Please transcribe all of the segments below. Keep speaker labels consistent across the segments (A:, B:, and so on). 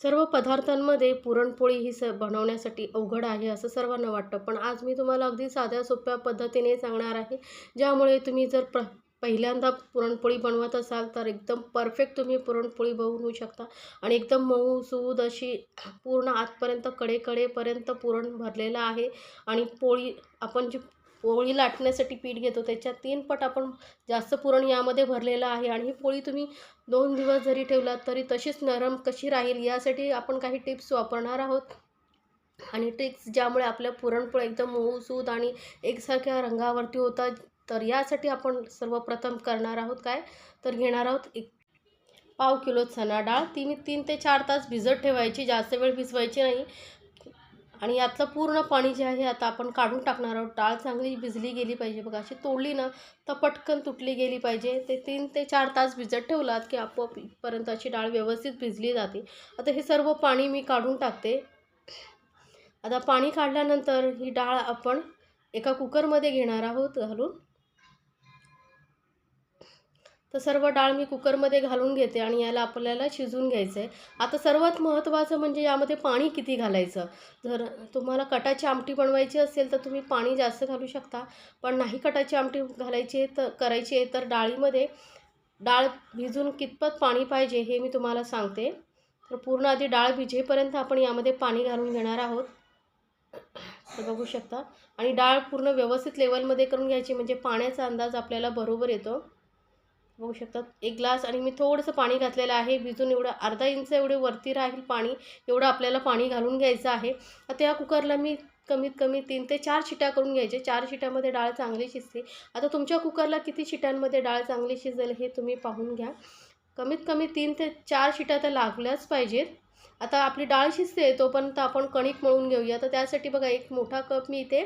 A: सर्व पदार्थांमध्ये पुरणपोळी ही स बनवण्यासाठी अवघड आहे असं सर्वांना वाटतं. पण आज मी तुम्हाला अगदी साध्या सोप्या पद्धतीने सांगणार आहे. ज्यामुळे तुम्ही जर प्र पहिल्यांदा पुरणपोळी बनवत असाल तर एकदम परफेक्ट तुम्ही पुरणपोळी बनवू शकता. आणि एकदम मऊ सूद अशी पूर्ण आतपर्यंत कडेकडेपर्यंत पुरण भरलेलं आहे. आणि पोळी आपण जी पोळी लाटण्यासाठी पीठ घेतो. त्याच्या तीन पट आपण जास्त पुरण यामध्ये भरलेलं आहे आणि ही पोळी तुम्ही दोन दिवस जरी ठेवलात तरी तशीच नरम कशी राहील यासाठी आपण काही टिप्स वापरणार आहोत. आणि ट्रिक्स ज्यामुळे आपल्या पुरणपोळ्या एकदम मऊसूद आणि एकसारख्या रंगावरती होतात तर यासाठी आपण सर्वप्रथम करणार आहोत काय? तर घेणार आहोत एक पाव किलो चणा डाळ. ती मी तीन ते चार तास भिजत ठेवायची. जास्त वेळ भिजवायची नाही. आणि यातलं पूर्ण पाणी जे आहे आता आपण काढून टाकणार आहोत. डाळ चांगली भिजली गेली पाहिजे. बघा अशी तोडली ना तर पटकन तुटली गेली पाहिजे. ते तीन ते चार तास भिजत ठेवलात की आपोआप पर्यंत अशी डाळ व्यवस्थित भिजली जाते. आता हे सर्व पाणी मी काढून टाकते. आता पाणी काढल्यानंतर ही डाळ आपण एका कुकरमध्ये घेणार आहोत घालून. तर सर्व डाळ मी कुकरमध्ये घालून घेते आणि याला आपल्याला शिजून घ्यायचं आहे आता सर्वात महत्त्वाचं म्हणजे यामध्ये पाणी किती घालायचं? जर तुम्हाला कटाची आमटी बनवायची असेल तर तुम्ही पाणी जास्त घालू शकता. पण नाही कटाची आमटी घालायची आहे तर करायची आहे तर डाळीमध्ये डाळ भिजून कितपत पाणी पाहिजे हे मी तुम्हाला सांगते. तर पूर्ण आधी डाळ भिजेपर्यंत आपण यामध्ये पाणी घालून घेणार आहोत. तर बघू शकता. आणि डाळ पूर्ण व्यवस्थित लेवलमध्ये करून घ्यायची म्हणजे पाण्याचा अंदाज आपल्याला बरोबर येतो. बघू शकता एक ग्लास आणि मी थोडंसं पाणी घातलेलं आहे. भिजून एवढं अर्धा इंच एवढे वरती राहील पाणी. एवढं आपल्याला पाणी घालून घ्यायचं आहे. आता या कुकरला मी कमीत कमी तीन ते चार शिट्या करून घ्यायचे. चार शिट्यामध्ये डाळ चांगली शिजते. आता तुमच्या कुकरला किती शिट्यांमध्ये डाळ चांगली शिजेल हे तुम्ही पाहून घ्या. कमीत कमी तीन ते चार शिट्या तर लागल्याच पाहिजेत. आता आपली डाळ शिजते तोपर्यंत आपण कणिक मळून घेऊया. तर त्यासाठी बघा एक मोठा कप मी इथे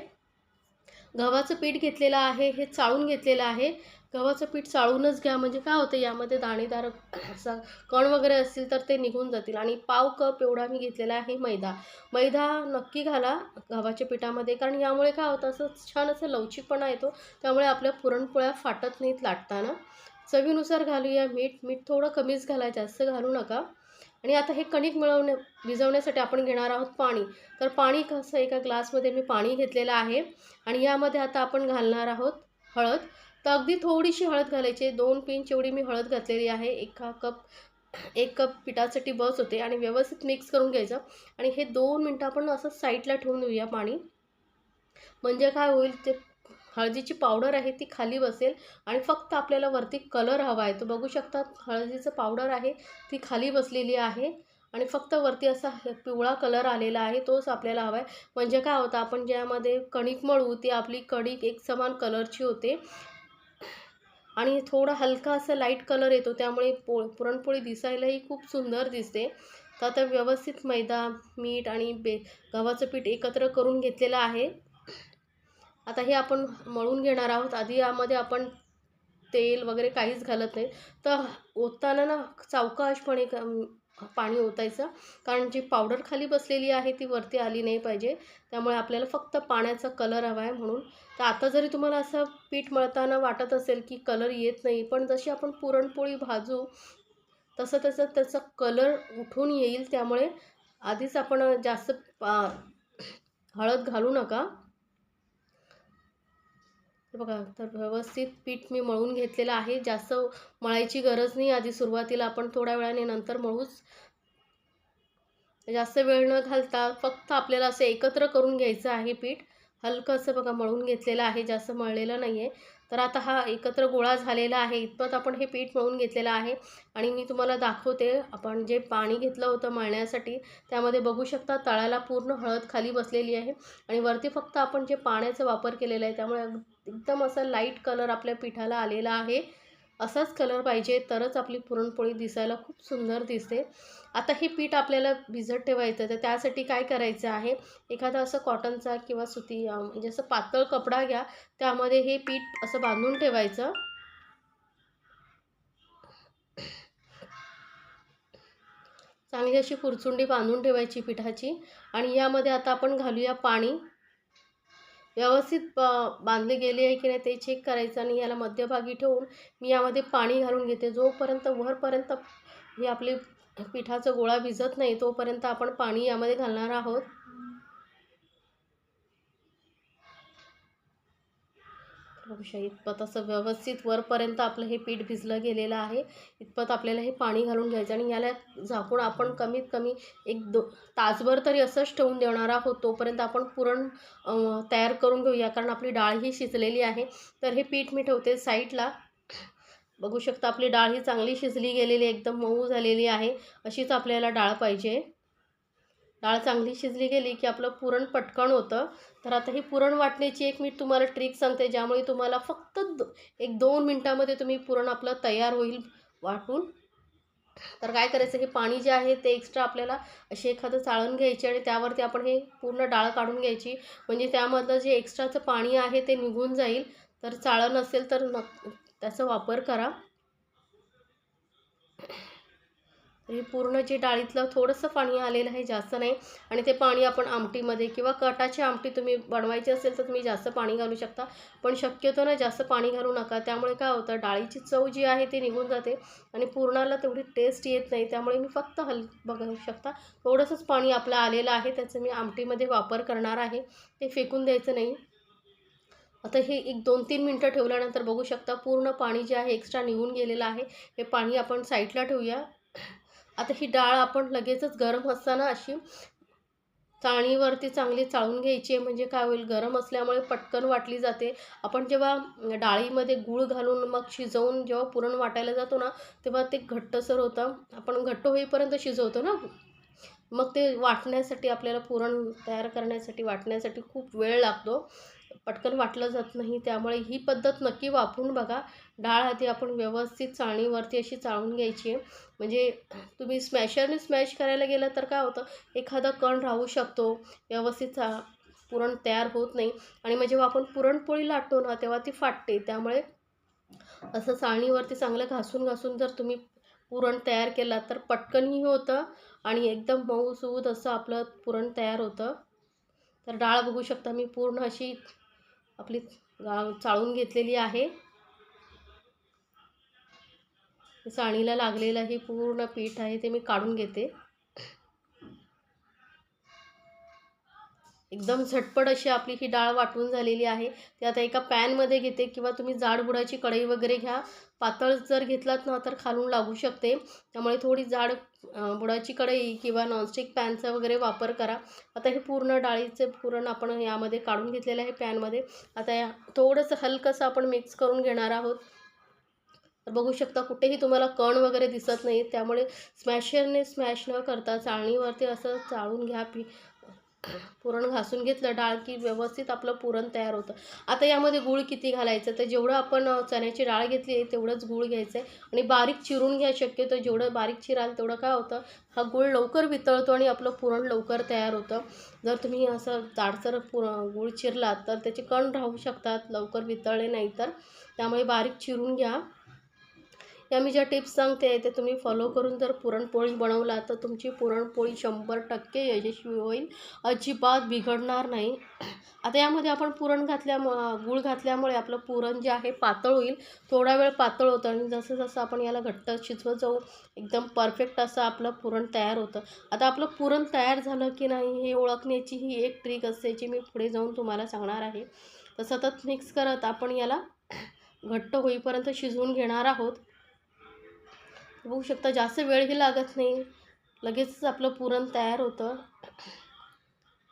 A: गव्हाचं पीठ घेतलेलं आहे. हे चाळून घेतलेलं आहे. गव्हाचं पीठ चाळूनच घ्या. म्हणजे काय होतं यामध्ये दाणेदार असा कण वगैरे असतील तर ते निघून जातील. आणि पाव कप एवढा मी घेतलेला आहे मैदा. मैदा नक्की घाला गव्हाच्या पिठामध्ये. कारण यामुळे काय होतं असं छान असं लवचिकपणा येतो. त्यामुळे आपल्या पुरणपोळ्या फाटत नाहीत लाटताना. चवीनुसार घालूया मीठ. मीठ थोडं कमीच घाला जास्त घालू नका. आणि आता हे कणिक मिळवण्या भिजवण्यासाठी आपण घेणार आहोत पाणी. तर पाणी कसं एका ग्लासमध्ये मी पाणी घेतलेलं आहे. आणि यामध्ये आता आपण घालणार आहोत हळद. तर अगदी थोडीशी हळद घालायची दोन पिंच एवढी मी हळद घातलेली आहे. एका कप एक कप पिठासाठी बस होते आणि व्यवस्थित मिक्स करून घ्यायचं. आणि हे दोन मिनटं आपण असं साईडला ठेवून देऊया पाणी. म्हणजे काय होईल ते हळदीची पावडर आहे ती खाली बसेल आणि फक्त आपल्याला वरती कलर हवा आहे. तो बघू शकता हळदीचं पावडर आहे ती खाली बसलेली आहे. आणि फक्त वरती असा पिवळा कलर आलेला आहे तोच आपल्याला हवा आहे. म्हणजे काय होतं आपण ज्यामध्ये कणिक मळू ती आपली कणिक एक समान कलरची होते. आणि थोडा हलका असा लाइट कलर येतो त्यामुळे पो पुरणपोळी दिसायलाही खूप सुंदर दिसते. तर आता व्यवस्थित मैदा मीठ आणि बे गव्हाचं पीठ एकत्र करून घेतलेलं आहे. आता हे आपण मळून घेणार आहोत. आधी यामध्ये आपण तेल वगैरे काहीच घालत नाही. तर ओतताना ना सावकाशपणे पाणी ओतायचं. कारण जी पावडर खाली बसलेली आहे ती वरती आली नाही पाहिजे. त्यामुळे आपल्याला फक्त पाण्याचा कलर हवा आहे म्हणून. तर आता जरी तुम्हाला असं पीठ मळताना वाटत असेल की कलर येत नाही पण जशी आपण पुरणपोळी भाजू तसं तसं त्याचा कलर उठून येईल. त्यामुळे आधीच आपण जास्त हळद घालू नका. बघा तर व्यवस्थित पीठ मी मळून घेतलेलं आहे. जास्त मळायची गरज नाही. आधी सुरुवातीला आपण थोड्या वेळाने नंतर मळूच. जास्त वेळ न घालता फक्त आपल्याला असं एकत्र करून घ्यायचं आहे पीठ. हलकं असं बघा मळून घेतलेलं आहे. जास्त मळलेलं नाही आहे तर आता हा एकत्र गोळा झालेला आहे. इतपत आपण हे पीठ मळून घेतलेलं आहे. आणि मी तुम्हाला दाखवते. आपण जे पाणी घेतलं होतं मळण्यासाठी त्यामध्ये बघू शकता तळाला पूर्ण हळद खाली बसलेली आहे. आणि वरती फक्त आपण जे पाण्याचा वापर केलेला आहे त्यामुळे एकदम असा लाइट कलर आपल्या पिठाला आलेला आहे. असाच कलर पाहिजे तरच आपली पुरणपोळी दिसायला खूप सुंदर दिसते. आता हे पीठ आपल्याला भिजत ठेवायचं तर त्यासाठी काय करायचं आहे? एखादा असं कॉटनचा किंवा सुती म्हणजे असं पातळ कपडा घ्या त्यामध्ये हे पीठ असं बांधून ठेवायचं. चांगली अशी पुरचुंडी बांधून ठेवायची पिठाची. आणि यामध्ये आता आपण घालूया पाणी. व्यवस्थित ब बांधले गेले आहे की नाही ते चेक करायचं आणि याला मध्यभागी ठेवून मी यामध्ये पाणी घालून घेते. जोपर्यंत वरपर्यंत ही आपली पिठाचा गोळा भिजत नाही तोपर्यंत आपण पाणी यामध्ये घालणार आहोत. बघू इतपत असं व्यवस्थित वरपर्यंत आपलं हे पीठ भिजलं गेलेलं आहे. इतपत आपल्याला हे पाणी घालून घ्यायचं आणि याला झाकून आपण कमीत कमी एक दो तासभर तरी असंच ठेवून देणार आहोत. तोपर्यंत आपण पुरण तयार करून घेऊया. कारण आपली डाळ ही शिजलेली आहे. तर हे पीठ मी ठेवते साईडला. बघू शकता आपली डाळ ही चांगली शिजली गेलेली एकदम मऊ झालेली आहे. अशीच आपल्याला डाळ पाहिजे. डाळ चांगली शिजली गेली की आपलं पुरण पटकन होतं. तर आता ही पुरण वाटण्याची एक मी तुम्हाला ट्रिक सांगते ज्यामुळे तुम्हाला फक्त एक दोन मिनटामध्ये तुम्ही पुरण आपलं तयार होईल वाटून. तर काय करायचं हे पाणी जे आहे ते एक्स्ट्रा आपल्याला असे एखादं चाळण घ्यायचे आणि त्यावरती आपण हे पूर्ण डाळ काढून घ्यायची. म्हणजे त्यामधलं जे एक्स्ट्राचं पाणी आहे ते निघून जाईल. तर चाळण असेल तर न त्याचा वापर करा तर हे पूर्ण जे डाळीतलं थोडंसं पाणी आलेलं आहे जास्त नाही. आणि ते पाणी आपण आमटीमध्ये किंवा कटाची आमटी तुम्ही बनवायची असेल तर तुम्ही जास्त पाणी घालू शकता. पण शक्यतो ना जास्त पाणी घालू नका. त्यामुळे काय होतं डाळीची चव जी आहे ती निघून जाते आणि पूर्णाला तेवढी टेस्ट येत नाही. त्यामुळे मी फक्त हल बघू शकता. थोडंसंच पाणी आपलं आलेलं आहे त्याचं मी आमटीमध्ये वापर करणार आहे. ते फेकून द्यायचं नाही. आता हे एक दोन तीन मिनटं ठेवल्यानंतर बघू शकता पूर्ण पाणी जे आहे एक्स्ट्रा निघून गेलेलं आहे. हे पाणी आपण साईडला ठेवूया. आता ही डाळ आपण लगेचच गरम असताना अशी चाळणीवरती चांगली चाळून घ्यायची आहे. म्हणजे काय होईल गरम असल्यामुळे पटकन वाटली जाते. आपण जेव्हा डाळीमध्ये गूळ घालून मग शिजवून जेव्हा पुरण वाटायला जातो ना तेव्हा ते घट्टसर होतं. आपण घट्ट होईपर्यंत शिजवतो ना. मग ते वाटण्यासाठी आपल्याला पुरण तयार करण्यासाठी वाटण्यासाठी खूप वेळ लागतो. पटकन वाटलं जात नाही. त्यामुळे ही पद्धत नक्की वापरून बघा. डाळ आधी आपण व्यवस्थित चाळणीवरती अशी चाळून घ्यायची आहे. म्हणजे तुम्ही स्मॅशरने स्मॅश करायला गेलं तर काय होतं? एखादा कण राहू शकतो. व्यवस्थित चा पुरण तयार होत नाही. आणि मग जेव्हा आपण पुरणपोळी लाटतो ना तेव्हा ती फाटते. त्यामुळे असं चाळणीवरती चांगलं घासून घासून जर तुम्ही पुरण तयार केला तर पटकनही होतं आणि एकदम मऊसूद असं आपलं पुरण तयार होतं. तर डाळ बघू शकता मी पूर्ण अशी आपली चाळून घेतलेली आहे. चाळणीला लागलेलं हे पूर्ण पीठ आहे ते मी काढून घेते. एकदम झटपट अशी आपली ही डाळ वाटून झालेली आहे. ती आता एका पॅनमध्ये घेते किंवा तुम्ही जाड बुडाची कढई वगैरे घ्या. पातळ जर घेतलात ना तर खालून लागू शकते. त्यामुळे थोडी जाड बुडाची कढई किंवा नॉनस्टिक पॅनचा वगैरे वापर करा. आता हे पूर्ण डाळीचे पुरण आपण यामध्ये काढून घेतलेलं आहे पॅनमध्ये. आता या थोडंसं हलकंसं आपण मिक्स करून घेणार आहोत. तर बघू शकता कुठेही तुम्हाला कण वगैरे दिसत नाही त्यामुळे स्मॅशरने स्मॅश न करता चाळणीवरती असं चाळून घ्या पी पुरण घासून घेतलं डाळ की व्यवस्थित आपलं पुरण तयार होतं. आता यामध्ये गूळ किती घालायचं? तर जेवढं आपण चण्याची डाळ घेतली आहे तेवढंच गूळ घ्यायचं आहे. आणि बारीक चिरून घ्या शक्यतो जेवढं बारीक चिराल तेवढं काय होतं हा गूळ लवकर वितळतो आणि आपलं पुरण लवकर तयार होतं. जर तुम्ही असं जाडसर पुर गूळ चिरलात तर त्याचे कण राहू शकतात लवकर वितळले नाही तर. त्यामुळे बारीक चिरून घ्या. या मी ज्या टिप्स सांगते ते तुम्ही फॉलो करून जर पुरणपोळी बनवला तर तुमची पुरणपोळी शंभर टक्के यशस्वी होईल. अजिबात बिघडणार नाही. आता यामध्ये आपण पुरण घातल्यामुळं गूळ घातल्यामुळे आपलं पुरण जे आहे पातळ होईल. थोडा वेळ पातळ होतं आणि जसं जसं आपण याला घट्ट शिजवत जाऊ एकदम परफेक्ट असं आपलं पुरण तयार होतं. आता आपलं पुरण तयार झालं की नाही हे ओळखण्याची ही एक ट्रिक असते जी मी पुढे जाऊन तुम्हाला सांगणार आहे. तर सतत मिक्स करत आपण याला घट्ट होईपर्यंत शिजवून घेणार आहोत. बघू शकता जास्त वेळही लागत नाही. लगेचच आपलं पुरण तयार होतं.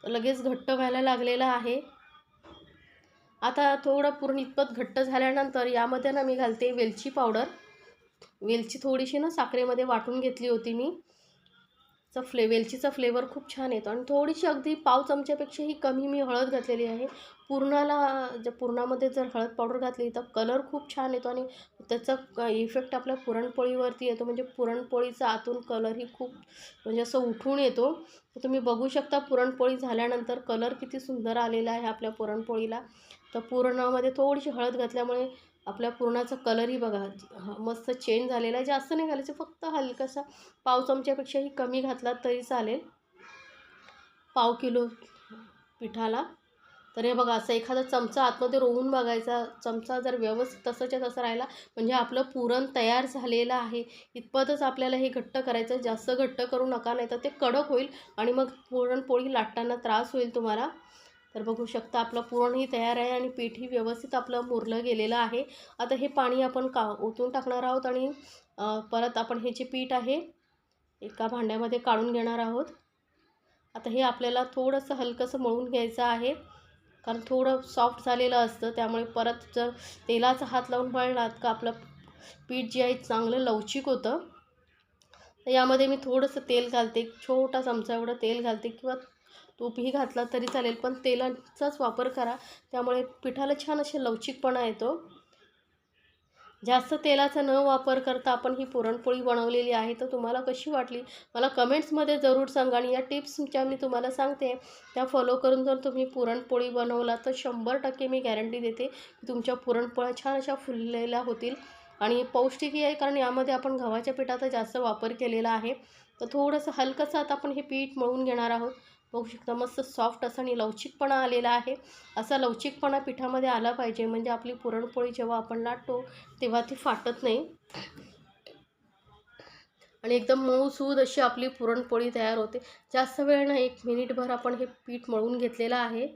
A: लगेच घट्ट व्हायला लागलेलं आहे. आता थोडं पुरण इतपत घट्ट झाल्यानंतर यामध्ये ना मी घालते वेलची पावडर. वेलची थोडीशी ना साखरेमध्ये वाटून घेतली होती मी. चा फ्ले वेलचीचा फ्लेवर खूप छान येतो. आणि थोडीशी अगदी पाव चमच्यापेक्षाही कमी मी हळद घातलेली आहे. पुरणाला जर पुरणामध्ये जर हळद पावडर घातली तर कलर खूप छान येतो आणि त्याचा इफेक्ट आपल्या पुरणपोळीवरती येतो. म्हणजे पुरणपोळीचा आतून कलरही खूप म्हणजे असं उठून येतो. तर तुम्ही बघू शकता पुरणपोळी झाल्यानंतर कलर किती सुंदर आलेला आहे आपल्या पुरणपोळीला. तर पुरणामध्ये थोडीशी हळद घातल्यामुळे आपल्या पुरणाचा कलरही बघा मस्त चेंज झालेला आहे. जास्त नाही घालायचं फक्त हलकासा पाव चमच्यापेक्षाही कमी घातलात तरी चालेल. पाव किलो पिठाला. तर हे बघा असं एखादा चमचा आतमध्ये रोवून बघायचा चमचा जर व्यवस्थित तसंच्या तसं राहिला म्हणजे आपलं पुरण तयार झालेलं आहे इतपतच आपल्याला हे घट्ट करायचं जास्त घट्ट करू नका नाही तर ते कडक होईल आणि मग पुरणपोळी लाटताना त्रास होईल तुम्हाला. तर बघू शकता आपलं पुरणही तयार आहे आणि पीठही व्यवस्थित आपलं मुरलं गेलेलं आहे. आता हे पाणी आपण का ओतून टाकणार आहोत आणि परत आपण हे जे पीठ आहे एका भांड्यामध्ये काढून घेणार आहोत. आता हे आपल्याला थोडंसं हलकंसं मळून घ्यायचं आहे. कारण थोडं सॉफ्ट झालेलं असतं त्यामुळे परत जर तेलाचा हात लावून मळलात का आपलं पीठ जे आहे चांगलं लवचिक होतं तर यामध्ये मी थोडंसं तेल घालते छोटा चमचा एवढं तेल घालते किंवा तूपही घातला तरी चालेल पण तेलाचाच वापर करा. त्यामुळे पिठाला छान असे लवचिकपणा येतो. जास्त तेलाचा न वापर करता आपण ही पुरणपोळी बनवलेली आहे तर तुम्हाला कशी वाटली? मला कमेंट्समध्ये जरूर सांगा आणि या टिप्सच्या मी तुम्हाला सांगते. त्या फॉलो करून जर तुम्ही पुरणपोळी बनवला तर शंभर टक्के मी गॅरंटी देते की तुमच्या पुरणपोळ्या छान अशा फुललेल्या होतील. आणि पौष्टिकही आहे कारण यामध्ये आपण गव्हाच्या पिठाचा जास्त वापर केलेला आहे. तर थोडंसं हलकंसं आता आपण हे पीठ मळून घेणार आहोत. बघू शकता मस्त सॉफ्ट असं आणि लवचिकपणा आलेला आहे. असा लवचिकपणा पिठामध्ये आला पाहिजे म्हणजे आपली पुरणपोळी जेव्हा आपण लाटतो तेव्हा ती फाटत नाही. आणि एकदम मऊसूद अशी आपली पुरणपोळी तयार होते. जास्त वेळ नाही एक मिनिटभर आपण हे पीठ मळून घेतलेलं आहे.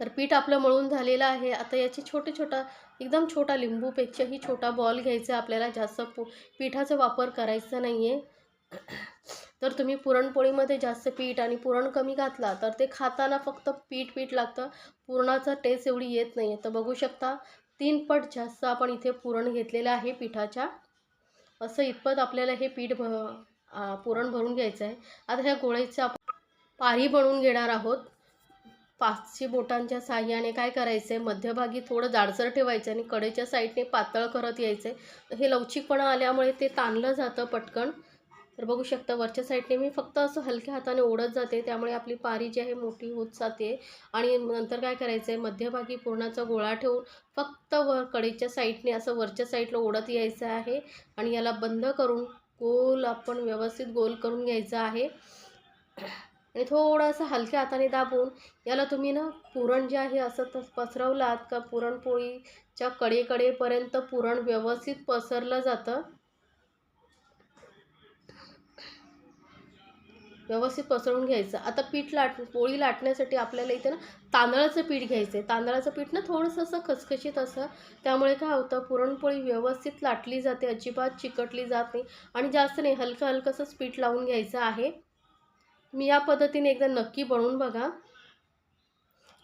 A: तर पीठ आपलं मळून झालेलं आहे. आता याचे छोटे छोटा एकदम छोटा लिंबूपेक्षाही छोटा बॉल घ्यायचा आपल्याला. जास्त पो पिठाचा वापर करायचा नाही आहे तर तुम्ही पुरणपोळीमध्ये जास्त पीठ आणि पुरण कमी घातला तर ते खाताना फक्त पीठ पीठ लागतं. पुरणाचा टेस्ट एवढी येत नाही आहे तर बघू शकता तीन पट जास्त आपण इथे पुरण घेतलेलं आहे पिठाच्या. असं इतपत आपल्याला हे पीठ भ पुरण भरून घ्यायचं आहे आता ह्या गोळ्याचं आपण पारी बनवून घेणार आहोत. पाचशे बोटांच्या साह्याने काय करायचं आहे मध्यभागी थोडं जाडसर ठेवायचं आणि कडेच्या साईडने पातळ करत यायचं आहे हे लवचिकपणा आल्यामुळे ते ताणलं जातं पटकन. तर बघू शकता वरच्या साईडने मी फक्त असं हलक्या हाताने ओढत जाते. त्यामुळे आपली पारी जी आहे मोठी होत जाते. आणि नंतर काय करायचं आहे मध्यभागी पुरणाचा गोळा ठेवून फक्त वर कडेच्या साईडने असं वरच्या साईडला ओढत यायचं आहे. आणि याला बंद करून गोल आपण व्यवस्थित गोल करून घ्यायचं आहे. आणि थोडंसं हलक्या हाताने दाबून याला तुम्ही ना पुरण जे आहे असं तस पसरवलात का पुरणपोळीच्या कडेकडेपर्यंत पुरण व्यवस्थित पसरलं जातं. व्यवस्थित पसरवून घ्यायचं. आता पीठ लाट पोळी लाटण्यासाठी आपल्याला इथे ना तांदळाचं पीठ घ्यायचं आहे तांदळाचं पीठ ना थोडंसं असं खसखशीत असं. त्यामुळे काय होतं पुरणपोळी व्यवस्थित लाटली जाते अजिबात चिकटली जात नाही आणि जास्त नाही हलकं हलकंसंच पीठ लावून घ्यायचं आहे. मी या पद्धतीने एकदा नक्की बनवून बघा.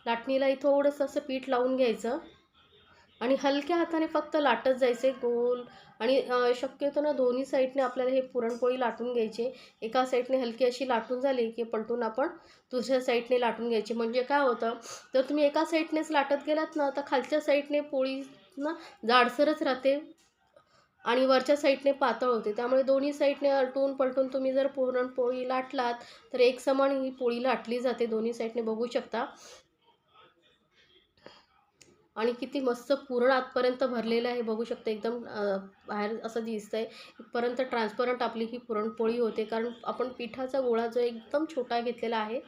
A: लाटणीलाही थोडंसं असं पीठ लावून घ्यायचं. आणि हलक्या हाताने फक्त लाटत जायचे गोल. आणि शक्यतो ना दोन्ही साईडने आपल्याला हे पुरणपोळी लाटून घ्यायची. एका साईडने हलकी अशी लाटून झाली की पलटून आपण दुसऱ्या साईडने लाटून घ्यायची. म्हणजे काय होतं जर तुम्ही एका साईडनेच लाटत गेलात ना तर खालच्या साईडने पोळी ना जाडसरच राहते आणि वरच्या साईडने पातळ होते. त्यामुळे दोन्ही साईडने अलटून पलटून तुम्ही जर पुरणपोळी लाटलात तर एक समान ही पोळी लाटली जाते दोन्ही साईडने. बघू शकता. आणि किती मस्त पुरण आतपर्यंत भरलेलं आहे. बघू शकता एकदम बाहेर असं दिसतं आहे इथपर्यंत ट्रान्सपरंट आपली ही पुरणपोळी होते. कारण आपण पिठाचा गोळा जो एकदम छोटा घेतलेला आहे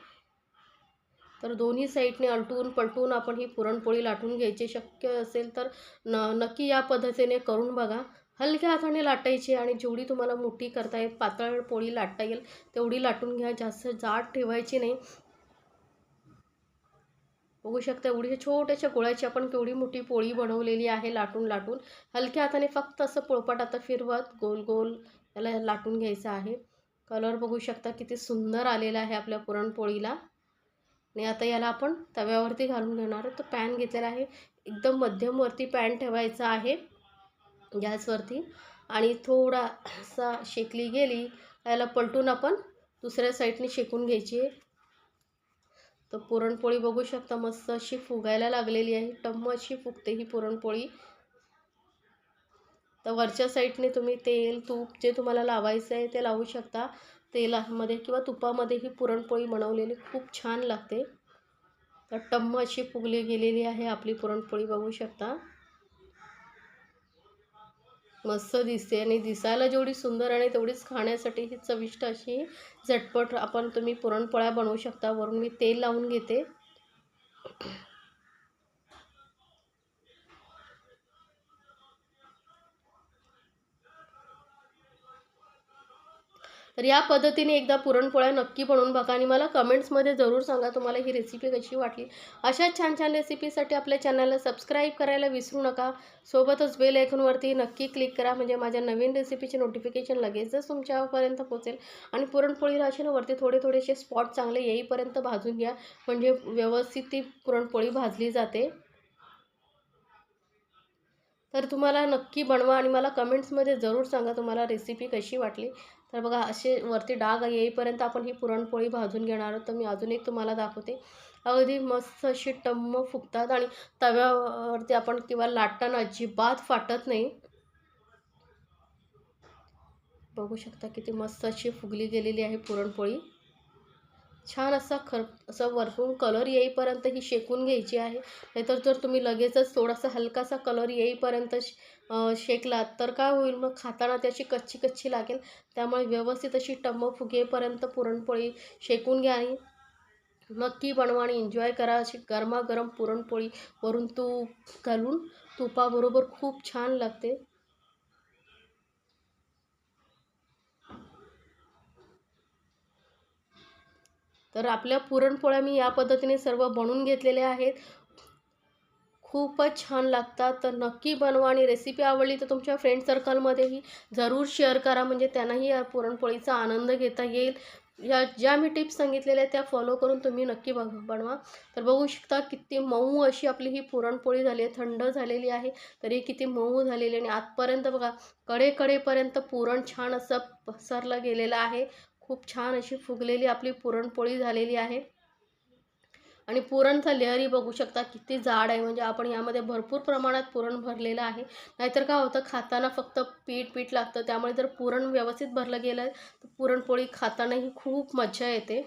A: तर दोन्ही साईडने अलटून पलटून आपण ही पुरणपोळी लाटून घ्यायची शक्य असेल तर न नक्की या पद्धतीने करून बघा. हलक्या हाताने लाटायची आणि जेवढी तुम्हाला मोठी करता येईल पातळ पोळी लाटता येईल तेवढी लाटून घ्या. जास्त जाड ठेवायची नाही. बघू शकता एवढी छोट्याशा गोळ्याची आपण केवढी मोठी पोळी बनवलेली आहे लाटून लाटून. हलक्या हाताने फक्त असं पोळपाट आता फिरवत गोल गोल याला लाटून घ्यायचं आहे. कलर बघू शकता किती सुंदर आलेला आहे आपल्या पुरणपोळीला. आणि आता याला आपण तव्यावरती घालून घेणार तो पॅन घेतलेला आहे. एकदम मध्यमवरती पॅन ठेवायचा आहे गॅसवरती. आणि थोडासा शेकली गेली याला पलटून आपण दुसऱ्या साईडने शेकून घ्यायची आहे. तर पुरणपोळी बघू शकता मस्त अशी फुगायला लागलेली आहे. टम्म अशी फुगते ही पुरणपोळी. तर वरच्या साईडने तुम्ही तेल तूप जे तुम्हाला लावायचं आहे ते लावू शकता. तेलामध्ये किंवा तुपामध्ये ही पुरणपोळी बनवलेली खूप छान लागते. तर टम्म अशी फुगली गेलेली आहे आपली पुरणपोळी बघू शकता. मस्त दिसते आणि दिसायला जेवढी सुंदर आणि तेवढीच खाण्यासाठी ही चविष्ट अशी झटपट आपण तुम्ही पुरणपोळ्या बनवू शकता. वरून मी तेल लावून घेते. तर या पद्धतीने एकदा पुरणपोळ्या नक्की बनवून बघा आणि मला कमेंट्समध्ये जरूर सांगा तुम्हाला ही रेसिपी कशी वाटली. अशा छान छान रेसिपीसाठी आपल्या चॅनलला सबस्क्राईब करायला विसरू नका. सोबतच बेल ऐकूनवरती नक्की क्लिक करा. म्हणजे माझ्या नवीन रेसिपीचे नोटिफिकेशन लगेचच तुमच्यापर्यंत पोहोचेल. आणि पुरणपोळी ना वरती थोडे थोडेसे स्पॉट चांगले येईपर्यंत भाजून घ्या. म्हणजे व्यवस्थित ती पुरणपोळी भाजली जाते. तर तुम्हाला नक्की बनवा आणि मला कमेंट्समध्ये जरूर सांगा तुम्हाला रेसिपी कशी वाटली. तर बघा असे वरती डाग येईपर्यंत आपण ही पुरणपोळी भाजून घेणार आहोत. तर मी अजून एक तुम्हाला दाखवते. अगदी मस्त अशी टम्म फुगतात आणि तव्यावरती आपण किंवा लाटताना अजिबात फाटत नाही. बघू शकता किती मस्त अशी फुगली गेलेली आहे पुरणपोळी. छान असा खर असं वरतून कलर येईपर्यंत ही शेकून घ्यायची आहे. नाहीतर जर तुम्ही लगेचच थोडासा हलकासा कलर येईपर्यंत शेकलात तर काय होईल मग? खाताना त्याची कच्ची कच्ची लागेल. त्यामुळे व्यवस्थित अशी टम्म फुगेपर्यंत पुरणपोळी शेकून घ्या आणि नक्की बनवा आणि एन्जॉय करा अशी गरमागरम पुरणपोळी. वरून तूप घालून तुपाबरोबर खूप छान लागते. तर आपल्या पुरणपोळ्या मी या पद्धतीने सर्व बनवून घेतलेल्या आहेत. खूपच छान लागतात. तर नक्की बनवा आणि रेसिपी आवडली तर तुमच्या फ्रेंड सर्कलमध्येही जरूर शेअर करा. म्हणजे त्यांनाही या पुरणपोळीचा आनंद घेता येईल. या ज्या मी टिप्स सांगितलेल्या त्या फॉलो करून तुम्ही नक्की बघ बनवा. तर बघू शकता किती मऊ अशी आपली ही पुरणपोळी झाली आहे. थंड झालेली आहे. तरी किती मऊ झालेली आणि आतपर्यंत बघा कडेकडेपर्यंत पुरण छान असं पसरलं गेलेलं आहे. खूप छान अशी फुगलेली आपली पुरणपोळी झालेली आहे. आणि पुरणचा लेअरही बघू शकता किती जाड आहे. म्हणजे आपण यामध्ये भरपूर प्रमाणात पुरण भरलेलं आहे. नाहीतर काय होतं खाताना फक्त पीठ पीठ लागतं. त्यामुळे जर पुरण व्यवस्थित भरलं गेलं तर पुरणपोळी खातानाही खूप मजा येते.